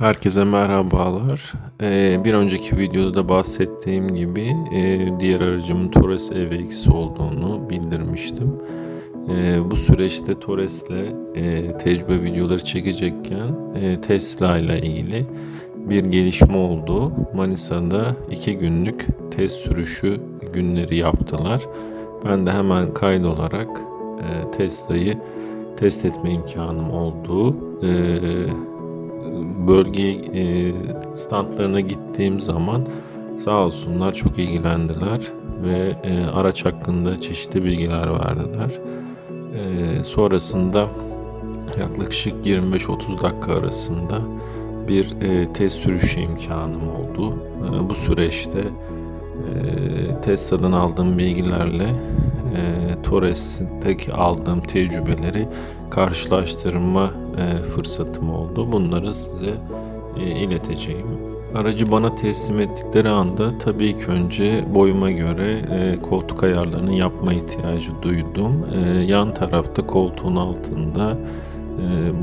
Herkese merhabalar. Ee, bir önceki videoda da bahsettiğim gibi e, diğer aracımın Torres EVX olduğunu bildirmiştim. E, bu süreçte Torres'le e, tecrübe videoları çekecekken e, Tesla ile ilgili bir gelişme oldu. Manisa'da iki günlük test sürüşü günleri yaptılar. Ben de hemen kaydolarak e, Tesla'yı test etme imkanım oldu. E, bölge e, standlarına gittiğim zaman sağ olsunlar çok ilgilendiler ve e, araç hakkında çeşitli bilgiler verdiler. E, sonrasında yaklaşık 25-30 dakika arasında bir test sürüşü imkanım oldu. Bu süreçte e, Tesla'dan aldığım bilgilerle e, Torres'teki aldığım tecrübeleri karşılaştırma e, fırsatım oldu. Bunları size e, ileteceğim. Aracı bana teslim ettikleri anda tabii ki önce boyuma göre e, koltuk ayarlarını yapma ihtiyacı duydum. Yan tarafta koltuğun altında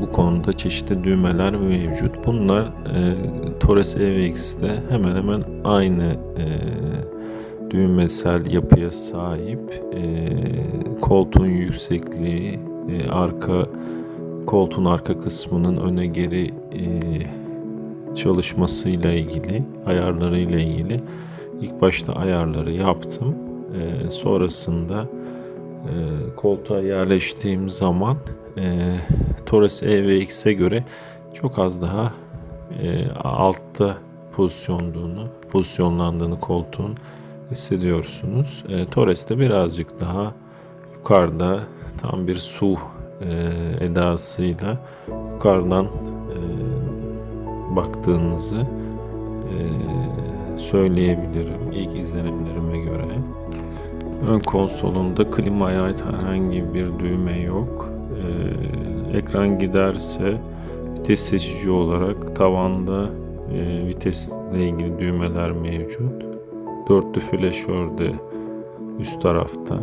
bu konuda çeşitli düğmeler mevcut. Bunlar Torres EVX'de hemen hemen aynı e, düğmesel yapıya sahip. E, koltuğun yüksekliği, e, arka koltuğun arka kısmının öne geri e, çalışmasıyla ilgili, ayarlarıyla ilgili ilk başta ayarları yaptım. E, sonrasında e, koltuğa yerleştiğim zaman e, Torres EVX'e göre çok az daha e, altta pozisyonduğunu, pozisyonlandığını koltuğun hissediyorsunuz. E, Torres'te birazcık daha yukarıda tam bir su e, edasıyla yukarıdan e, baktığınızı e, söyleyebilirim ilk izlenimlerime göre. Ön konsolunda klimaya ait herhangi bir düğme yok. E, ekran giderse vites seçici olarak tavanda e, vitesle ilgili düğmeler mevcut. Dörtlü flaşör de üst tarafta.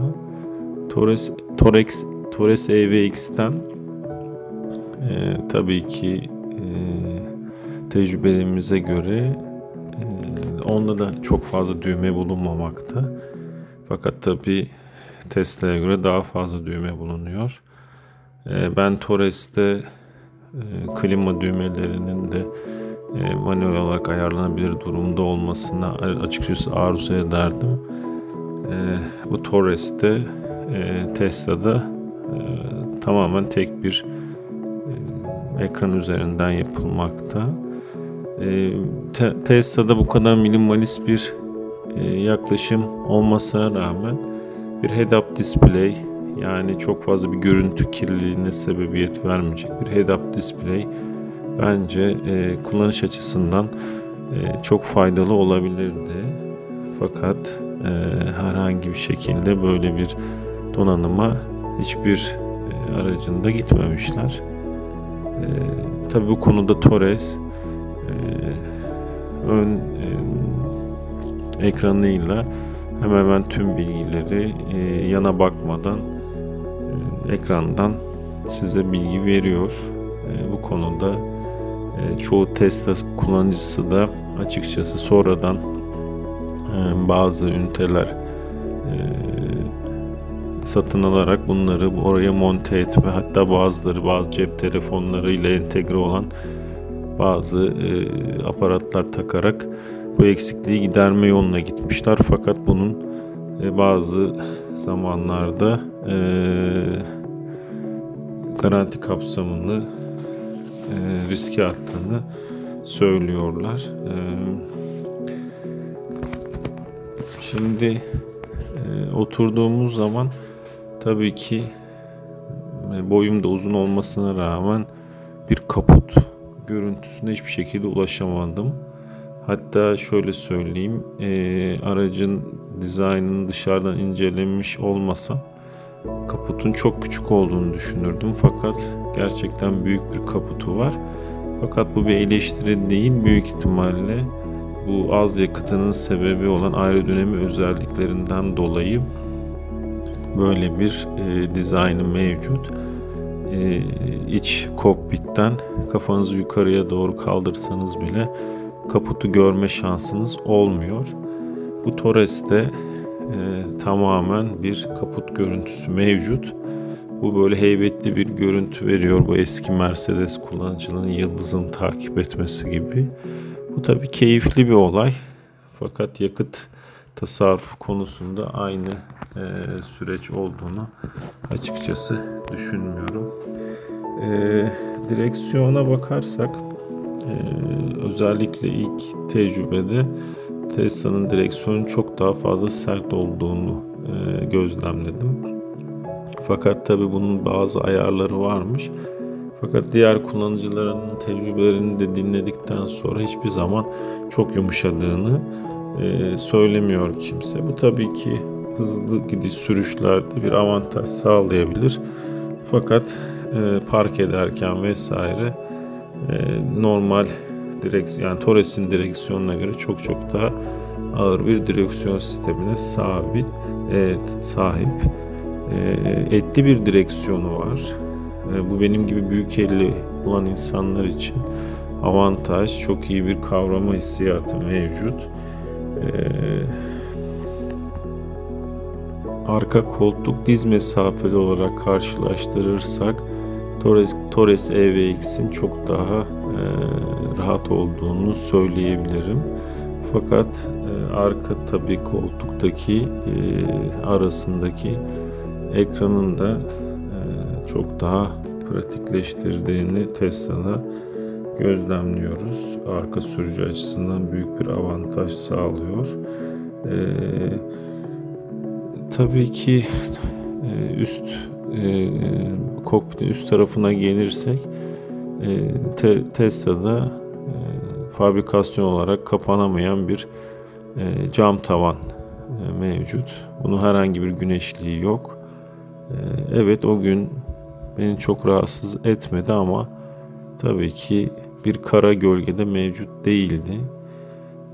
Torres, Torex Torres EVX'ten e, tabii ki e, tecrübelerimize göre e, onda da çok fazla düğme bulunmamakta. Fakat tabii Tesla'ya göre daha fazla düğme bulunuyor. E, ben Torres'te e, klima düğmelerinin de e, manuel olarak ayarlanabilir durumda olmasına açıkçası arzu ederdim. E, bu Torres'te e, Tesla'da tamamen tek bir e, ekran üzerinden yapılmakta. E, te, Tesla'da bu kadar minimalist bir e, yaklaşım olmasına rağmen bir head-up display yani çok fazla bir görüntü kirliliğine sebebiyet vermeyecek bir head-up display bence e, kullanış açısından çok faydalı olabilirdi. Fakat herhangi bir şekilde böyle bir donanıma hiçbir aracında gitmemişler. E, Tabi bu konuda Torres e, ön e, ekranıyla hemen hemen tüm bilgileri e, yana bakmadan e, ekrandan size bilgi veriyor. E, bu konuda e, çoğu Tesla kullanıcısı da açıkçası sonradan e, bazı üniteler satın alarak bunları oraya monte etme hatta bazıları bazı cep telefonları ile entegre olan bazı e, aparatlar takarak bu eksikliği giderme yoluna gitmişler fakat bunun e, bazı zamanlarda e, garanti kapsamını e, riske attığını söylüyorlar. E, şimdi e, oturduğumuz zaman Tabii ki e, boyum da uzun olmasına rağmen bir kaput görüntüsüne hiçbir şekilde ulaşamadım. Hatta şöyle söyleyeyim, e, aracın dizaynını dışarıdan incelemiş olmasam kaputun çok küçük olduğunu düşünürdüm. Fakat gerçekten büyük bir kaputu var. Fakat bu bir eleştiri değil, büyük ihtimalle bu az yakıtının sebebi olan aerodinami özelliklerinden dolayı böyle bir e, dizaynı mevcut. e, iç kokpitten kafanızı yukarıya doğru kaldırsanız bile kaputu görme şansınız olmuyor. Bu Torres'te e, tamamen bir kaput görüntüsü mevcut. Bu böyle heybetli bir görüntü veriyor. Bu eski Mercedes kullanıcının yıldızını takip etmesi gibi. Bu tabii keyifli bir olay. Fakat yakıt tasarrufu konusunda aynı e, süreç olduğunu açıkçası düşünmüyorum. E, direksiyona bakarsak e, özellikle ilk tecrübede Tesla'nın direksiyonun çok daha fazla sert olduğunu e, gözlemledim. Fakat tabi bunun bazı ayarları varmış. Fakat diğer kullanıcıların tecrübelerini de dinledikten sonra hiçbir zaman çok yumuşadığını e, söylemiyor kimse. Bu tabii ki hızlı gidiş sürüşlerde bir avantaj sağlayabilir. Fakat e, park ederken vesaire e, normal direksiyon yani Torres'in direksiyonuna göre çok çok daha ağır bir direksiyon sistemine sabit e, sahip e, etli bir direksiyonu var. E, bu benim gibi büyük elli olan insanlar için avantaj, çok iyi bir kavrama hissiyatı mevcut. E, arka koltuk diz mesafeli olarak karşılaştırırsak Torres, Torres EVX'in çok daha e, rahat olduğunu söyleyebilirim. Fakat e, arka tabii koltuktaki e, arasındaki ekranın da e, çok daha pratikleştirdiğini Tesla'da gözlemliyoruz. Arka sürücü açısından büyük bir avantaj sağlıyor. E, tabii ki e, üst e, kokpitin üst tarafına gelirsek e, te, Tesla'da e, fabrikasyon olarak kapanamayan bir e, cam tavan e, mevcut. Bunun herhangi bir güneşliği yok. E, evet o gün beni çok rahatsız etmedi ama tabii ki bir kara gölgede mevcut değildi.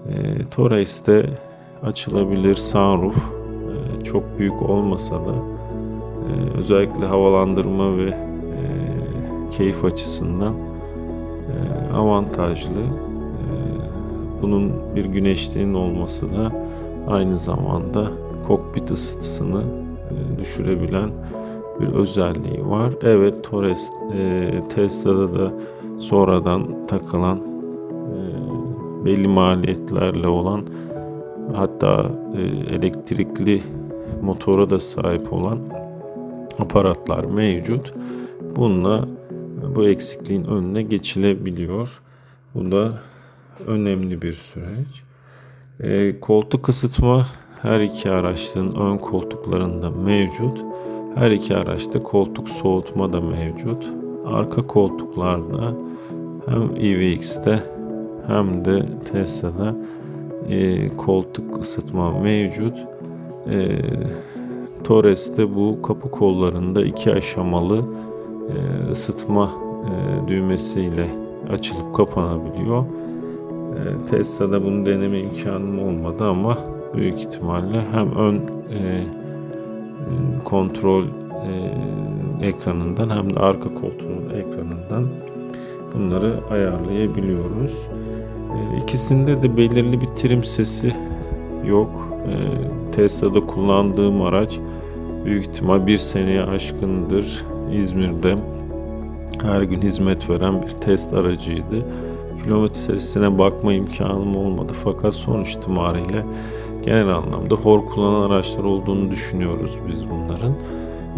E, Torres'te açılabilir sunroof e, çok büyük olmasa da e, özellikle havalandırma ve e, keyif açısından e, avantajlı. E, bunun bir güneşliğin olması da aynı zamanda kokpit ısısını e, düşürebilen bir özelliği var. Evet Torres e, Tesla'da da sonradan takılan e, belli maliyetlerle olan hatta e, elektrikli motora da sahip olan aparatlar mevcut. Bununla bu eksikliğin önüne geçilebiliyor. Bu da önemli bir süreç. E, koltuk ısıtma her iki araçların ön koltuklarında mevcut. Her iki araçta koltuk soğutma da mevcut. Arka koltuklarda hem EVX'te hem de Tesla'da e, koltuk ısıtma mevcut. E, Torres'te bu kapı kollarında iki aşamalı e, ısıtma e, düğmesiyle açılıp kapanabiliyor. E, Tesla'da bunu deneme imkanım olmadı ama büyük ihtimalle hem ön e, kontrol e, ekranından hem de arka koltuğun ekranından bunları ayarlayabiliyoruz. E, ikisinde de belirli bir trim sesi yok. E, Tesla'da kullandığım araç büyük ihtimal bir seneye aşkındır İzmir'de her gün hizmet veren bir test aracıydı. Kilometresine bakma imkanım olmadı fakat sonuç itibariyle genel anlamda hor kullanan araçlar olduğunu düşünüyoruz biz bunların.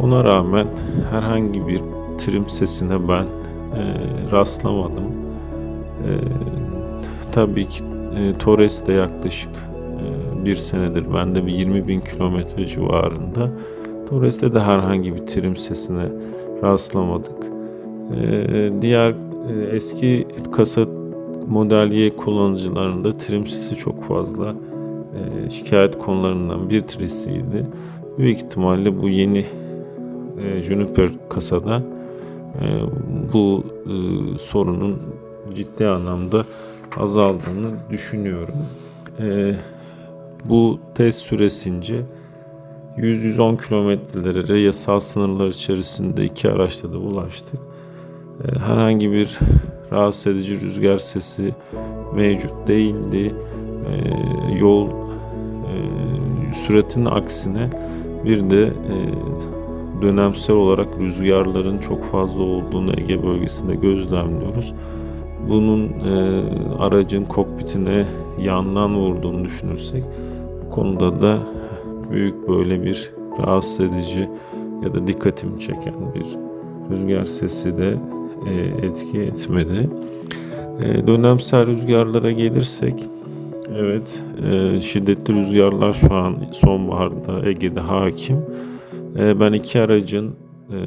Ona rağmen herhangi bir trim sesine ben rastlamadım. E, tabii ki e, Torres'te yaklaşık e, bir senedir bende bir 20 bin kilometre civarında. Torres'te de herhangi bir trim sesine rastlamadık. E, diğer e, eski kasa model Y kullanıcılarında trim sesi çok fazla e, şikayet konularından bir tanesiydi. Büyük ihtimalle bu yeni e, Juniper kasada bu e, sorunun ciddi anlamda azaldığını düşünüyorum. E, bu test süresince 100-110 kilometrelere yasal sınırlar içerisinde iki araçta da ulaştık. E, herhangi bir rahatsız edici rüzgar sesi mevcut değildi. Yol e, süratinin aksine bir de e, dönemsel olarak rüzgarların çok fazla olduğunu Ege bölgesinde gözlemliyoruz. Bunun e, aracın kokpitine yandan vurduğunu düşünürsek bu konuda da büyük böyle bir rahatsız edici ya da dikkatimi çeken bir rüzgar sesi de e, etki etmedi. E, dönemsel rüzgarlara gelirsek evet e, şiddetli rüzgarlar şu an sonbaharda Ege'de hakim. E, ben iki aracın e,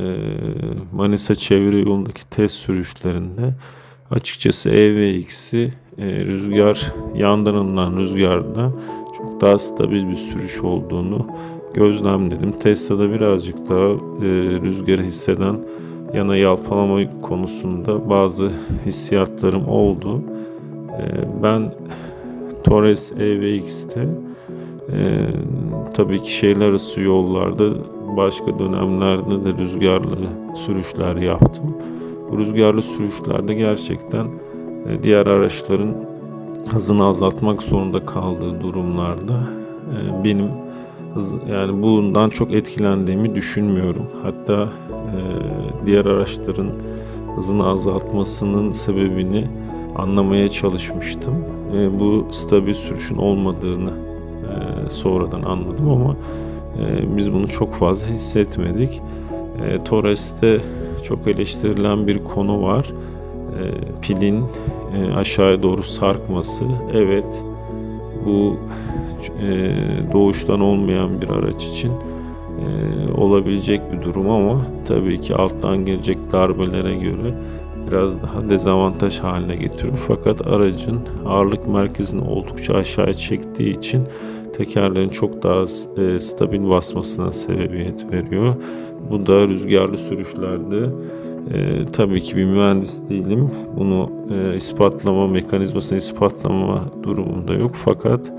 Manisa çevre yolundaki test sürüşlerinde açıkçası EVX'i e, rüzgar yandan rüzgarda çok daha stabil bir sürüş olduğunu gözlemledim. Tesla'da birazcık daha e, rüzgarı hisseden yana yalpalama konusunda bazı hissiyatlarım oldu. Ben Torres EVX'te e, tabii ki şehirler arası yollarda başka dönemlerde de rüzgarlı sürüşler yaptım. Rüzgarlı sürüşlerde gerçekten e, diğer araçların hızını azaltmak zorunda kaldığı durumlarda e, benim yani bundan çok etkilendiğimi düşünmüyorum. Hatta e, diğer araçların hızını azaltmasının sebebini anlamaya çalışmıştım. Bu stabil sürüşün olmadığını sonradan anladım ama e, biz bunu çok fazla hissetmedik. E, Torres'te çok eleştirilen bir konu var. E, pilin e, aşağıya doğru sarkması. Evet bu e, doğuştan olmayan bir araç için e, olabilecek bir durum ama tabii ki alttan gelecek darbelere göre biraz daha dezavantaj haline getiriyor. Fakat aracın ağırlık merkezini oldukça aşağıya çektiği için tekerlerin çok daha e, stabil basmasına sebebiyet veriyor. Bu da rüzgarlı sürüşlerde e, tabii ki bir mühendis değilim. Bunu e, ispatlama mekanizmasını ispatlama durumunda yok. Fakat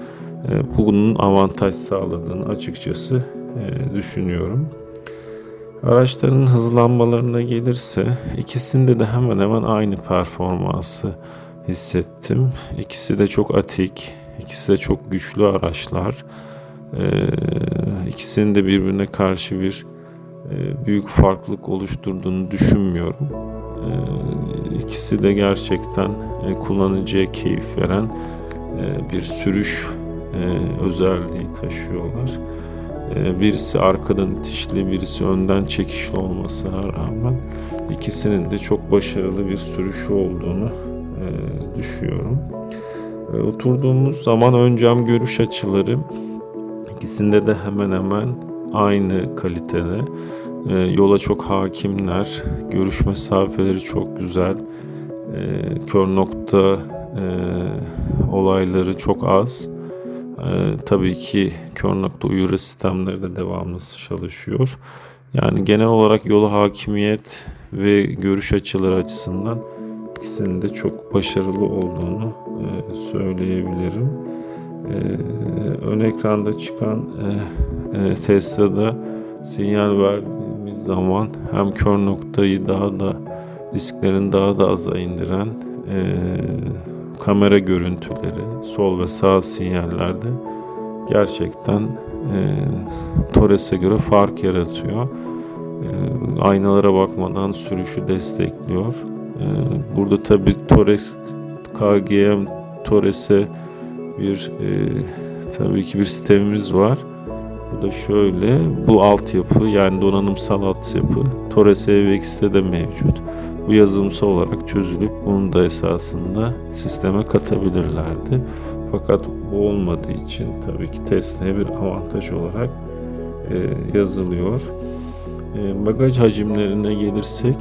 e, bunun avantaj sağladığını açıkçası e, düşünüyorum. Araçların hızlanmalarına gelirse ikisinde de hemen hemen aynı performansı hissettim. İkisi de çok atik, ikisi de çok güçlü araçlar. Ee, ikisinin de birbirine karşı bir e, büyük farklılık oluşturduğunu düşünmüyorum. Ee, ikisi de gerçekten e, kullanıcıya keyif veren e, bir sürüş özelliği taşıyorlar. Birisi arkadan itişli, birisi önden çekişli olmasına rağmen ikisinin de çok başarılı bir sürüşü olduğunu düşünüyorum. E, oturduğumuz zaman ön cam görüş açıları ikisinde de hemen hemen aynı kalitede. E, yola çok hakimler, görüş mesafeleri çok güzel, e, kör nokta olayları çok az. Tabii ki kör nokta uyarı sistemleri de devamlı çalışıyor. Yani genel olarak yola hakimiyet ve görüş açıları açısından ikisinin de çok başarılı olduğunu e, söyleyebilirim. E, ön ekranda çıkan e, e, Tesla'da sinyal verdiğimiz zaman hem kör noktayı daha da risklerin daha da aza indiren e, kamera görüntüleri, sol ve sağ sinyallerde gerçekten e, Torres'e göre fark yaratıyor. E, aynalara bakmadan sürüşü destekliyor. E, burada tabi Torres KGM Torres'e bir e, tabii ki bir sistemimiz var. Bu da şöyle, bu altyapı yani donanımsal altyapı Torres EVX'te de mevcut bu yazılımsal olarak çözülüp bunu da esasında sisteme katabilirlerdi. Fakat bu olmadığı için tabii ki Tesla'ya bir avantaj olarak e, yazılıyor. E, bagaj hacimlerine gelirsek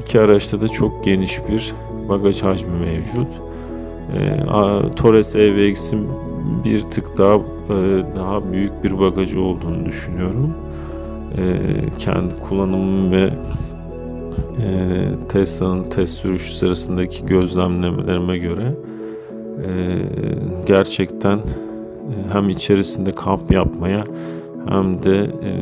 iki araçta da çok geniş bir bagaj hacmi mevcut. E, Torres EVX'in bir tık daha e, daha büyük bir bagajı olduğunu düşünüyorum. E, kendi kullanımım ve e, Tesla'nın test sürüşü sırasındaki gözlemlemelerime göre e, gerçekten e, hem içerisinde kamp yapmaya hem de e,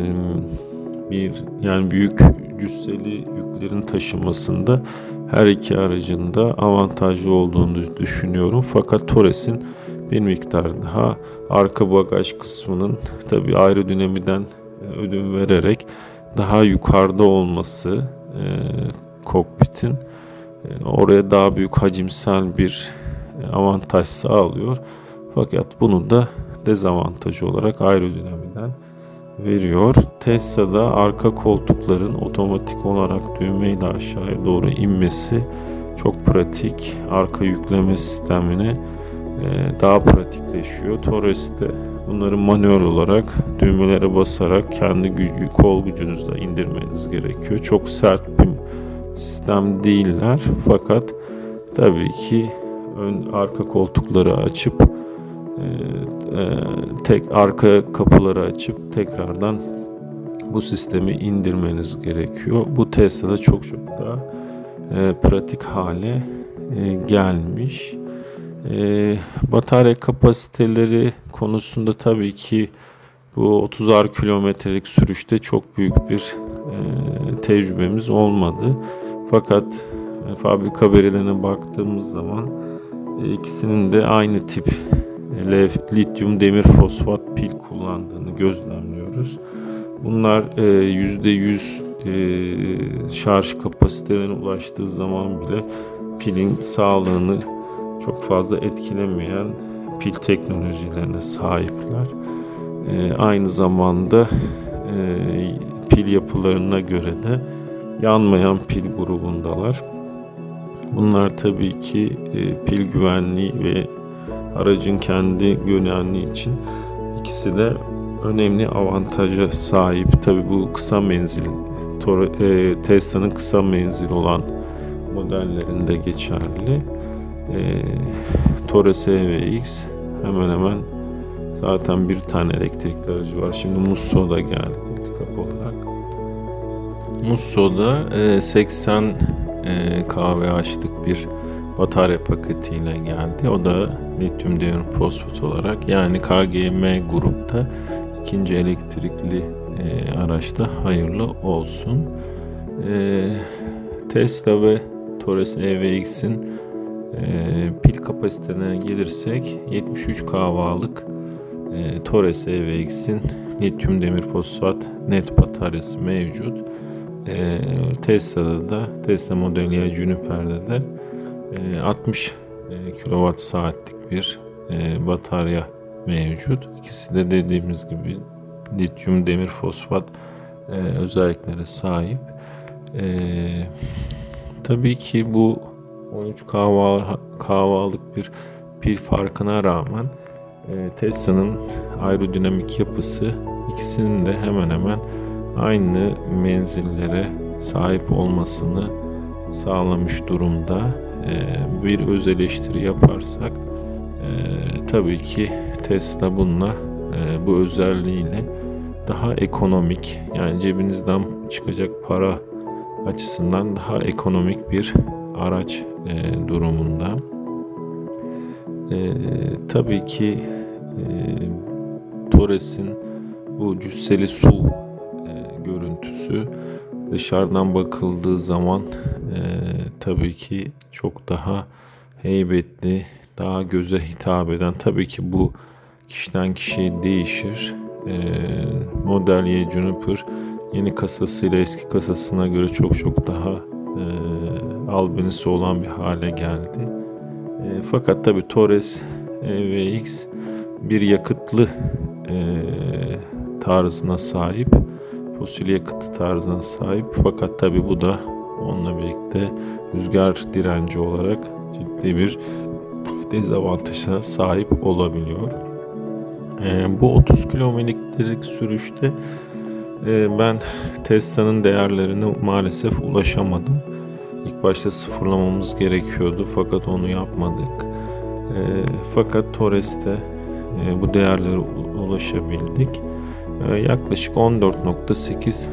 bir yani büyük cüsseli yüklerin taşımasında her iki aracın da avantajlı olduğunu düşünüyorum. Fakat Torres'in bir miktar daha arka bagaj kısmının tabi aerodinamiden e, ödün vererek daha yukarıda olması e, kokpitin e, oraya daha büyük hacimsel bir e, avantaj sağlıyor. Fakat bunu da dezavantajı olarak aerodinamiden veriyor. Tesla'da arka koltukların otomatik olarak düğmeyle aşağıya doğru inmesi çok pratik. Arka yükleme sistemine e, daha pratikleşiyor. Torres'te bunları manuel olarak düğmelere basarak kendi gü- kol gücünüzle indirmeniz gerekiyor. Çok sert bir sistem değiller fakat tabii ki ön arka koltukları açıp tek arka kapıları açıp tekrardan bu sistemi indirmeniz gerekiyor. Bu Tesla'da çok çok daha e, pratik hale e, gelmiş. E, batarya kapasiteleri konusunda tabii ki bu 30'ar kilometrelik sürüşte çok büyük bir e, tecrübemiz olmadı. Fakat e, fabrika verilerine baktığımız zaman e, ikisinin de aynı tip e, lityum demir fosfat pil kullandığını gözlemliyoruz. Bunlar e, %100 e, şarj kapasitelerine ulaştığı zaman bile pilin sağlığını çok fazla etkilemeyen pil teknolojilerine sahipler. E, aynı zamanda e, pil yapılarına göre de yanmayan pil grubundalar. Bunlar tabii ki e, pil güvenliği ve aracın kendi güvenliği için ikisi de önemli avantaja sahip. Tabii bu kısa menzil e, Tesla'nın kısa menzil olan modellerinde geçerli. E, Torres EVX hemen hemen zaten bir tane elektrikli aracı var. Şimdi Musso da geldi pick-up olarak. Musso'da e, 80 e, kWh'lık bir batarya paketiyle geldi. O da lityum demir fosfat olarak yani KGM grupta ikinci elektrikli e, araçta hayırlı olsun. E, Tesla ve Torres EVX'in e, pil kapasitelerine gelirsek 73 kW'lık e, Torres EVX'in lityum demir fosfat net bataryası mevcut. E, Tesla'da da Tesla Model Y Juniper'de de 60 e, kilowatt saatlik bir e, batarya mevcut. İkisi de dediğimiz gibi lityum demir fosfat e, özelliklere sahip. Tabii ki bu 13 kahva, kahvalık bir pil farkına rağmen Tesla'nın aerodinamik yapısı ikisinin de hemen hemen aynı menzillere sahip olmasını sağlamış durumda. E, bir öz eleştiri yaparsak e, tabii ki Tesla bununla e, bu özelliğiyle daha ekonomik yani cebinizden çıkacak para açısından daha ekonomik bir araç e, durumunda. E, tabii ki e, Torres'in bu cüsseli su e, görüntüsü dışarıdan bakıldığı zaman e, tabii ki çok daha heybetli, daha göze hitap eden. Tabii ki bu kişiden kişiye değişir. E, Model Y Juniper yeni kasasıyla eski kasasına göre çok çok daha e, albenisi olan bir hale geldi. E, fakat tabi Torres e, VX bir yakıtlı e, tarzına sahip. Fosil yakıtlı tarzına sahip. Fakat tabi bu da onunla birlikte rüzgar direnci olarak ciddi bir dezavantaja sahip olabiliyor. E, bu 30 kilometrelik sürüşte e, ben Tesla'nın değerlerine maalesef ulaşamadım. İlk başta sıfırlamamız gerekiyordu fakat onu yapmadık. E, fakat Torres'te e, bu değerlere ulaşabildik. E, yaklaşık 14.8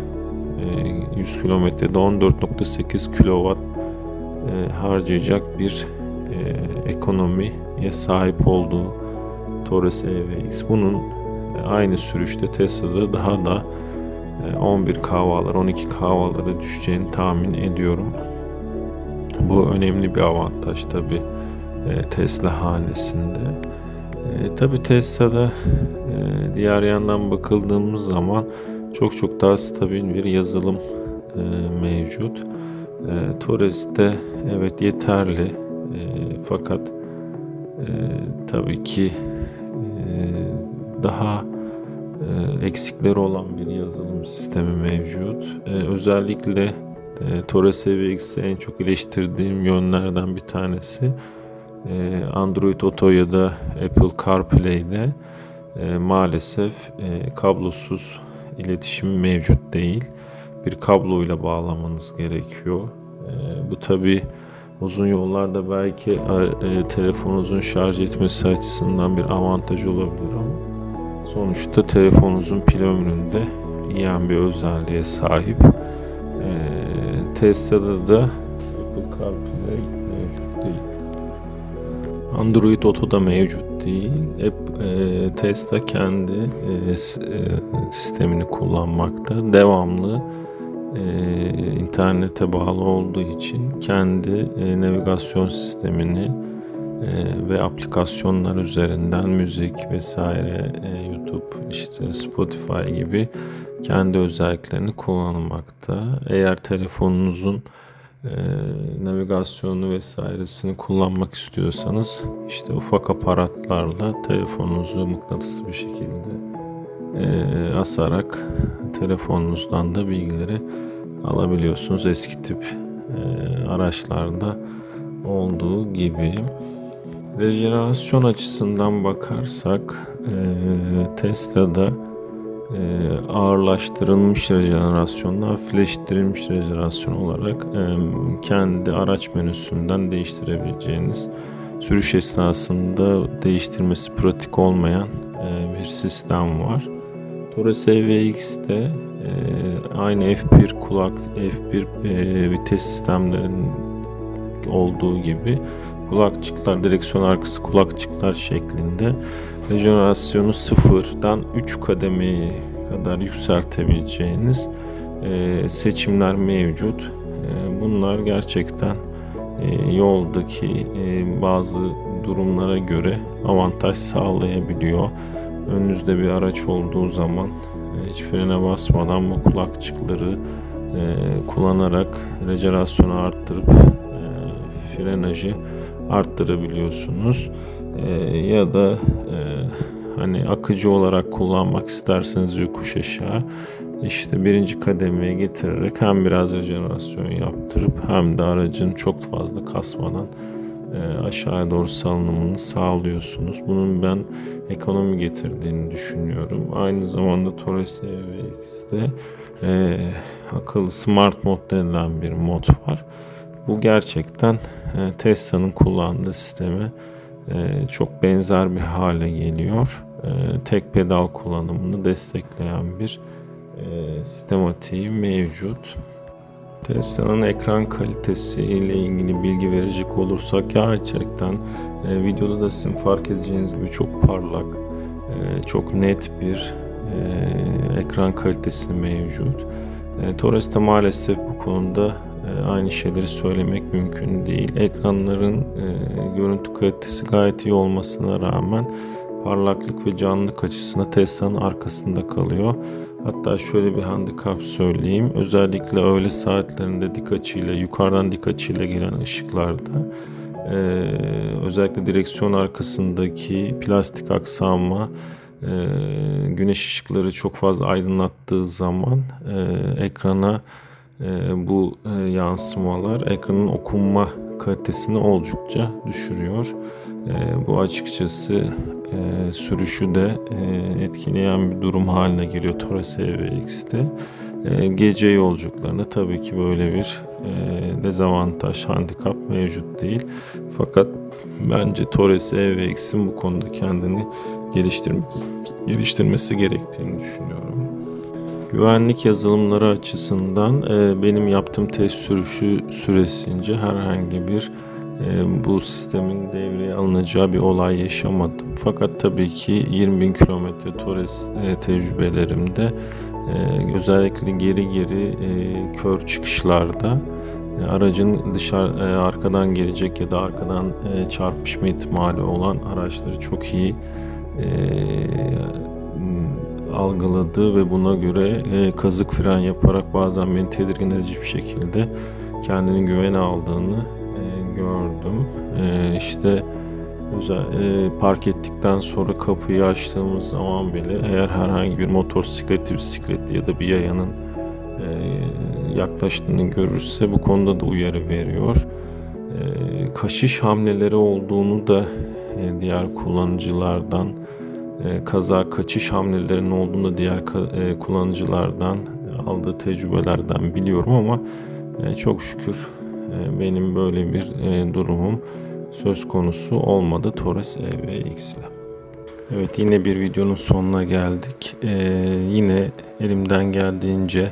e, 100 kilometrede 14.8 kilowatt e, harcayacak bir e, ekonomiye sahip olduğu Torres EVX. Bunun e, aynı sürüşte Tesla'da daha da e, 11 kahvalar 12 kahvalara düşeceğini tahmin ediyorum. Bu önemli bir avantaj tabi Tesla hanesinde. E, tabi Tesla'da e, diğer yandan bakıldığımız zaman çok çok daha stabil bir yazılım e, mevcut. E, Torres'te evet yeterli e, fakat e, tabii ki e, daha e, eksikleri olan bir yazılım sistemi mevcut. E, özellikle e, Torres EVX'i en çok eleştirdiğim yönlerden bir tanesi e, Android Auto ya da Apple CarPlay'de e, maalesef e, kablosuz iletişim mevcut değil. Bir kabloyla bağlamanız gerekiyor. E, bu tabi uzun yollarda belki e, telefonunuzun şarj etmesi açısından bir avantaj olabilir ama sonuçta telefonunuzun pil ömründe yiyen bir özelliğe sahip. E, Tesla'da da Apple CarPlay mevcut değil. Android Auto'da mevcut değil. Hep e, Tesla kendi e, e, sistemini kullanmakta. Devamlı e, internete bağlı olduğu için kendi e, navigasyon sistemini e, ve aplikasyonlar üzerinden müzik vesaire e, YouTube işte Spotify gibi kendi özelliklerini kullanmakta. Eğer telefonunuzun e, navigasyonu vesairesini kullanmak istiyorsanız işte ufak aparatlarla telefonunuzu mıknatıslı bir şekilde e, asarak telefonunuzdan da bilgileri alabiliyorsunuz eski tip e, araçlarda olduğu gibi. Rejenerasyon açısından bakarsak e, Tesla'da ağırlaştırılmış rejenerasyonla hafifleştirilmiş rejenerasyon olarak e, kendi araç menüsünden değiştirebileceğiniz sürüş esnasında değiştirmesi pratik olmayan e, bir sistem var. Torres EVX'te e, aynı F1 kulak F1 e, vites sistemlerin olduğu gibi kulakçıklar direksiyon arkası kulakçıklar şeklinde rejenerasyonu sıfırdan 3 kademeye kadar yükseltebileceğiniz e, seçimler mevcut. E, bunlar gerçekten e, yoldaki bazı durumlara göre avantaj sağlayabiliyor. Önünüzde bir araç olduğu zaman hiç frene basmadan bu kulakçıkları kullanarak rejenerasyonu arttırıp frenajı arttırabiliyorsunuz. E, ya da e, hani akıcı olarak kullanmak isterseniz yokuş aşağı işte birinci kademeye getirerek hem biraz rejenerasyon yaptırıp hem de aracın çok fazla kasmadan e, aşağıya doğru salınımını sağlıyorsunuz. Bunun ben ekonomi getirdiğini düşünüyorum. Aynı zamanda Torres EVX'de e, akıllı smart mod denilen bir mod var. Bu gerçekten e, Tesla'nın kullandığı sisteme e, çok benzer bir hale geliyor. E, tek pedal kullanımını destekleyen bir e, sistematiği mevcut. Tesla'nın ekran kalitesi ile ilgili bilgi verecek olursak gerçekten e, videoda da sizin fark edeceğiniz gibi çok parlak, e, çok net bir e, ekran kalitesi mevcut. E, Torres'te maalesef bu konuda e, aynı şeyleri söylemek mümkün değil. Ekranların e, görüntü kalitesi gayet iyi olmasına rağmen parlaklık ve canlılık açısından Tesla'nın arkasında kalıyor. Hatta şöyle bir handikap söyleyeyim. Özellikle öğle saatlerinde dik açıyla, yukarıdan dik açıyla gelen ışıklarda e, özellikle direksiyon arkasındaki plastik aksama e, güneş ışıkları çok fazla aydınlattığı zaman e, ekrana bu e, yansımalar ekranın okunma kalitesini oldukça düşürüyor. E, bu açıkçası e, sürüşü de e, etkileyen bir durum haline geliyor Torres EVX'te. E, gece yolculuklarında tabii ki böyle bir dezavantaj, handikap mevcut değil. Fakat bence Torres EVX'in bu konuda kendini geliştirmesi, geliştirmesi gerektiğini düşünüyorum. Güvenlik yazılımları açısından e, benim yaptığım test sürüşü süresince herhangi bir e, bu sistemin devreye alınacağı bir olay yaşamadım. Fakat tabii ki 20 bin kilometre Torres e, tecrübelerimde özellikle geri geri kör çıkışlarda aracın dışarı arkadan gelecek ya da arkadan çarpışma ihtimali olan araçları çok iyi algıladığı ve buna göre e, kazık fren yaparak bazen beni tedirgin edici bir şekilde kendini güvene aldığını e, gördüm. E, işte özel e, park ettikten sonra kapıyı açtığımız zaman bile eğer herhangi bir motosikletli, bisikletli ya da bir yayanın e, yaklaştığını görürse bu konuda da uyarı veriyor. E, kaçış hamleleri olduğunu da e, diğer kullanıcılardan kaza kaçış hamlelerinin olduğunu diğer e, kullanıcılardan aldığı tecrübelerden biliyorum ama e, çok şükür e, benim böyle bir durumum söz konusu olmadı Torres EVX ile. Evet yine bir videonun sonuna geldik. E, yine elimden geldiğince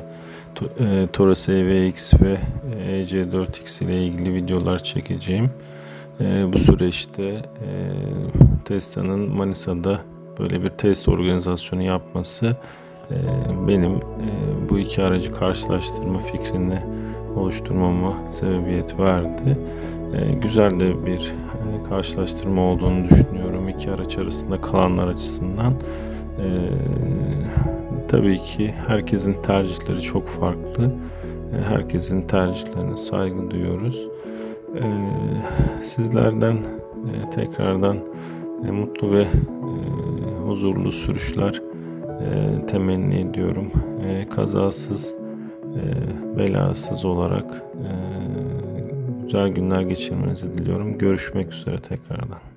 e, Torres EVX ve e, EC4X ile ilgili videolar çekeceğim. E, bu süreçte e, Tesla'nın Manisa'da böyle bir test organizasyonu yapması e, benim e, bu iki aracı karşılaştırma fikrini oluşturmama sebebiyet verdi. E, güzel de bir e, karşılaştırma olduğunu düşünüyorum iki araç arasında kalanlar açısından. Tabii ki herkesin tercihleri çok farklı. Herkesin tercihlerine saygı duyuyoruz. Sizlerden tekrardan mutlu ve huzurlu sürüşler e, temenni ediyorum. E, kazasız, e, belasız olarak e, güzel günler geçirmenizi diliyorum. Görüşmek üzere tekrardan.